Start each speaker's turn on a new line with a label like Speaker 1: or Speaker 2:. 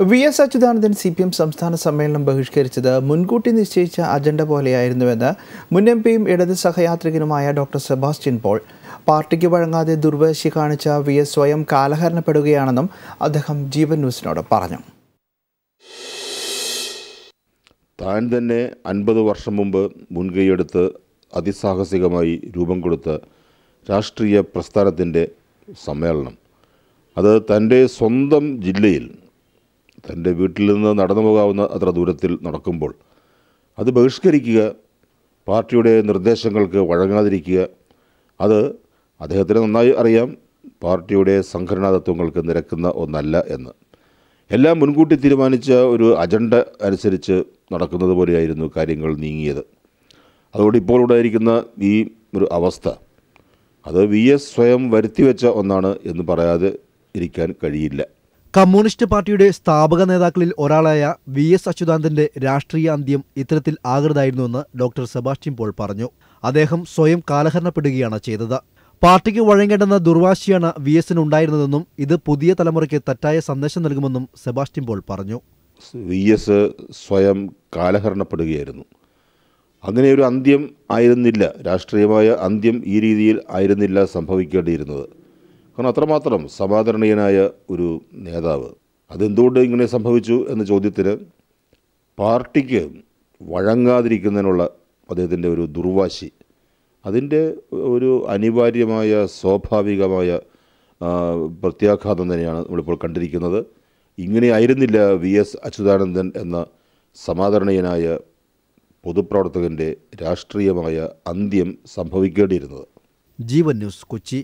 Speaker 1: V S Achuthanandan C P M സംസ്ഥാന സമ്മേളനം ബഹിഷ്കരിച്ചത് മുൻകൂട്ടി നിശ്ചയിച്ച അജണ്ട പോലെയായിരുന്നുവെന്ന് മുൻ എം പിയും ഇടത് സഹയാത്രികനുമായ ഡോക്ടർ സെബാസ്റ്റ്യൻ പോൾ. പാർട്ടിക്ക് വഴങ്ങാതെ ദുർവേശി കാണിച്ച വി എസ് സ്വയം കാലഹരണപ്പെടുകയാണെന്നും അദ്ദേഹം ജീവൻ ന്യൂസിനോട് പറഞ്ഞു.
Speaker 2: താൻ തന്നെ അൻപത് വർഷം മുമ്പ് മുൻകൈയെടുത്ത് അതിസാഹസികമായി രൂപം കൊടുത്ത രാഷ്ട്രീയ പ്രസ്ഥാനത്തിന്റെ സമ്മേളനം. അത് തന്റെ സ്വന്തം ജില്ലയിൽ തന്റെ വീട്ടിൽ നിന്ന് നടന്നു പോകാവുന്ന അത്ര ദൂരത്തിൽ നടക്കുമ്പോൾ അത് ബഹിഷ്കരിക്കുക പാർട്ടിയുടെ നിർദ്ദേശങ്ങൾക്ക് വഴങ്ങാതിരിക്കുക അത് അദ്ദേഹത്തിന് നന്നായി അറിയാം പാർട്ടിയുടെ സംഘടനാ തത്വങ്ങൾക്ക് നിരക്കുന്ന ഒന്നല്ല എന്ന്. എല്ലാം മുൻകൂട്ടി തീരുമാനിച്ച ഒരു അജണ്ട അനുസരിച്ച് നടക്കുന്നത് പോലെയായിരുന്നു കാര്യങ്ങൾ നീങ്ങിയത്. അതുകൊണ്ട് ഇപ്പോൾ ഉണ്ടായിരിക്കുന്ന ഈ ഒരു അവസ്ഥ അത് വി എസ് സ്വയം വരുത്തിവെച്ച ഒന്നാണ് എന്ന് പറയാതെ ഇരിക്കാൻ കഴിയില്ല.
Speaker 3: കമ്മ്യൂണിസ്റ്റ് പാർട്ടിയുടെ സ്ഥാപക നേതാക്കളിൽ ഒരാളായ വി എസ് അച്യുതാനന്ദന്റെ രാഷ്ട്രീയ അന്ത്യം ഇത്തരത്തിൽ ആകരുതായിരുന്നുവെന്ന് ഡോക്ടർ സെബാസ്റ്റ്യൻ പോൾ പറഞ്ഞു. അദ്ദേഹം സ്വയം കാലഹരണപ്പെടുകയാണ് ചെയ്തത്. പാർട്ടിക്ക് വഴങ്ങേണ്ടെന്ന ദുർവാശിയാണ് വി എസിന് ഉണ്ടായിരുന്നതെന്നും ഇത് പുതിയ തലമുറയ്ക്ക് തെറ്റായ സന്ദേശം നൽകുമെന്നും സെബാസ്റ്റ്യൻ പോൾ പറഞ്ഞു.
Speaker 2: വി എസ് സ്വയം കാലഹരണപ്പെടുകയായിരുന്നു. അങ്ങനെ ഒരു അന്ത്യം ആയിരുന്നില്ല രാഷ്ട്രീയമായ അന്ത്യം ഈ രീതിയിൽ ആയിരുന്നില്ല സംഭവിക്കേണ്ടിയിരുന്നത്. കാരണം അത്രമാത്രം സമാദരണീയനായ ഒരു നേതാവ്. അതെന്തുകൊണ്ട് ഇങ്ങനെ സംഭവിച്ചു എന്ന ചോദ്യത്തിന് പാർട്ടിക്ക് വഴങ്ങാതിരിക്കുന്നതിനുള്ള അദ്ദേഹത്തിന്റെ ഒരു ദുർവാശി അതിന്റെ ഒരു അനിവാര്യമായ സ്വാഭാവികമായ പ്രത്യാഘാതം തന്നെയാണ് നമ്മളിപ്പോൾ കണ്ടിരിക്കുന്നത്. ഇങ്ങനെ ആയിരുന്നില്ല വി എസ് അച്യുതാനന്ദൻ എന്ന സമാദരണീയനായ പൊതുപ്രവർത്തകന്റെ രാഷ്ട്രീയമായ അന്ത്യം സംഭവിക്കേണ്ടിയിരുന്നത്.
Speaker 3: ജീവൻ ന്യൂസ് കൊച്ചി.